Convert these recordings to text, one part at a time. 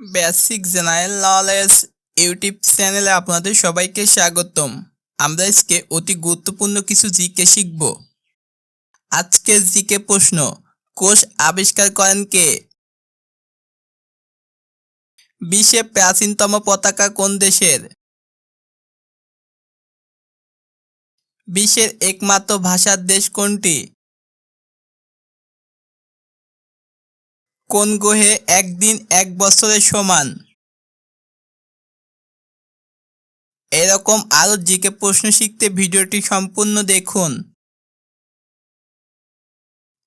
Basic general knowledge YouTube চ্যানেলে আপনাদের সবাইকে স্বাগতম। আমরা আজকে অতি গুরুত্বপূর্ণ কিছু জিকে শিখব। আজকের জিকে প্রশ্ন, কোষ আবিষ্কার করেন কে? বিশ্বের প্রাচীনতম পতাকা কোন দেশের? বিশ্বের একমাত্র ভাষার দেশ কোনটি? কোন গ্রহে একদিন এক বছরের সমান? এরকম আরও জিকে প্রশ্ন শিখতে ভিডিওটি সম্পূর্ণ দেখুন।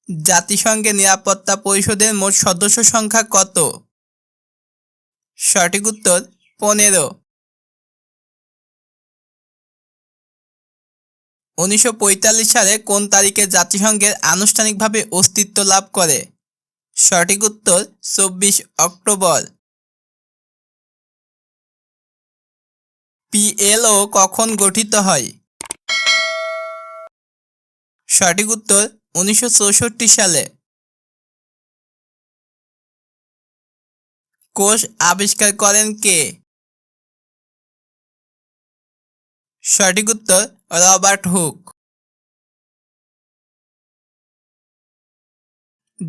জাতিসংঘের নিরাপত্তা পরিষদের মোট সদস্য সংখ্যা কত? সঠিক উত্তর, পনেরো। উনিশশো সালে কোন তারিখে জাতিসংঘের আনুষ্ঠানিকভাবে অস্তিত্ব লাভ করে? সঠিক উত্তর চব্বিশ অক্টোবর। পিএলও কখন গঠিত হয়? সঠিক উত্তর উনিশশো চৌষট্টি সালে। কোষ আবিষ্কার করেন কে? সঠিক উত্তর রবার্ট হুক।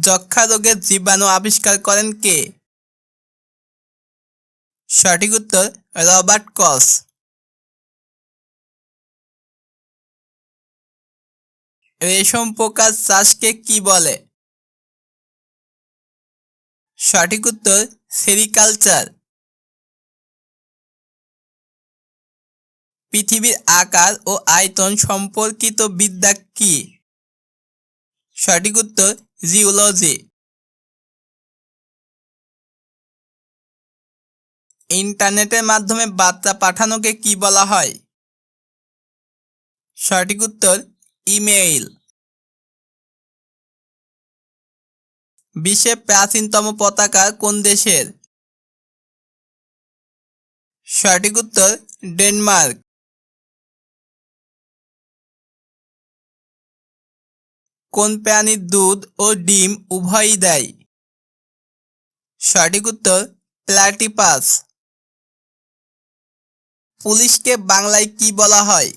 যক্ষা রোগের জীবাণু আবিষ্কার করেন কে? সঠিক উত্তর, রবার্ট কস রেশম পোকার চাষকে কি বলে? সঠিক উত্তর, সেরিকালচার। পৃথিবীর আকার ও আয়তন সম্পর্কিত বিদ্যা কি? সঠিক উত্তর জিওলজি। ইন্টারনেটের মাধ্যমে বার্তা পাঠানোকে কি বলা হয়? সঠিক উত্তর, ইমেইল। বিশ্বের প্রাচীনতম পতাকা কোন দেশের? সঠিক উত্তর, ডেনমার্ক। কোন প্রাণীর দুধ ও ডিম উভয়ই দেয়? সঠিক উত্তর প্ল্যাটিপাস পুলিশকে বাংলায় কি বলা হয়?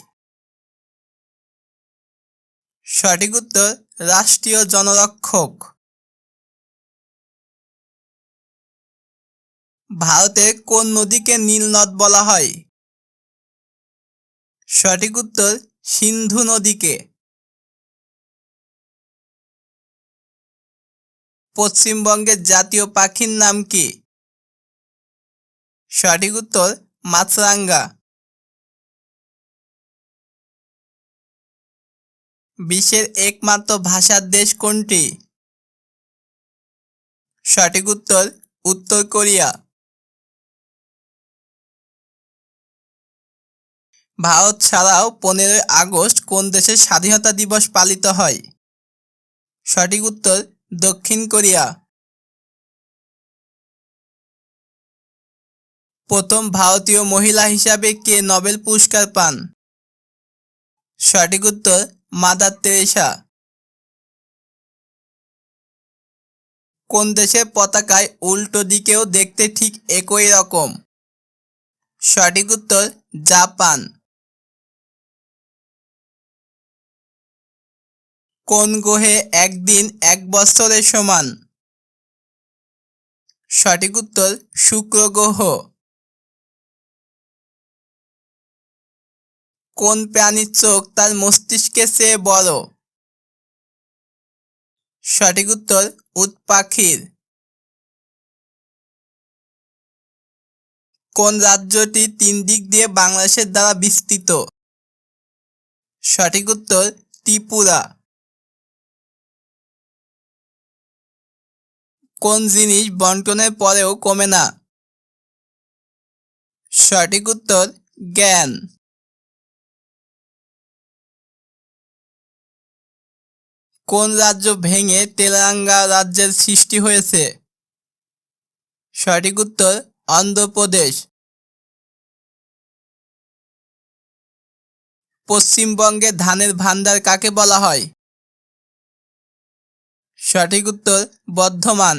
সঠিক উত্তর, রাষ্ট্রীয় জনরক্ষক। ভারতে কোন নদীকে নীল নদ বলা হয়? সঠিক উত্তর, সিন্ধু নদীকে। পশ্চিমবঙ্গের জাতীয় পাখির নাম কি? সঠিক উত্তর, মাছরাঙ্গা। বিশ্বের একমাত্র ভাষার দেশ কোনটি? সঠিক উত্তর উত্তর কোরিয়া। ভারত ছাড়াও পনেরোই আগস্ট কোন দেশের স্বাধীনতা দিবস পালিত হয়? সঠিক উত্তর দক্ষিণ কোরিয়া। প্রথম ভারতীয় মহিলা হিসাবে কে নোবেল পুরস্কার পান? সঠিক উত্তর, মাদার তেরেসা কোন দেশের পতাকায় উল্টো দিকেও দেখতে ঠিক একই রকম? সঠিক উত্তর, জাপান। কোন গ্রহে একদিন এক বছরের সমান? সঠিক উত্তর, শুক্র গ্রহ। কোন প্রাণীর চোখ তার মস্তিষ্কের চেয়ে বড়? সঠিক উত্তর, উট পাখির। কোন রাজ্যটি তিন দিক দিয়ে বাংলাদেশের দ্বারা বিস্তৃত? সঠিক উত্তর, ত্রিপুরা। কোন জিনিস বন্টনের পরেও কমে না। সঠিক উত্তর, জ্ঞান। কোন রাজ্য ভেঙে তেলেঙ্গা রাজ্যের সৃষ্টি হয়েছে? সঠিক উত্তর, অন্ধ্রপ্রদেশ। পশ্চিমবঙ্গে ধানের ভান্ডার কাকে বলা হয়? সঠিক উত্তর বর্ধমান।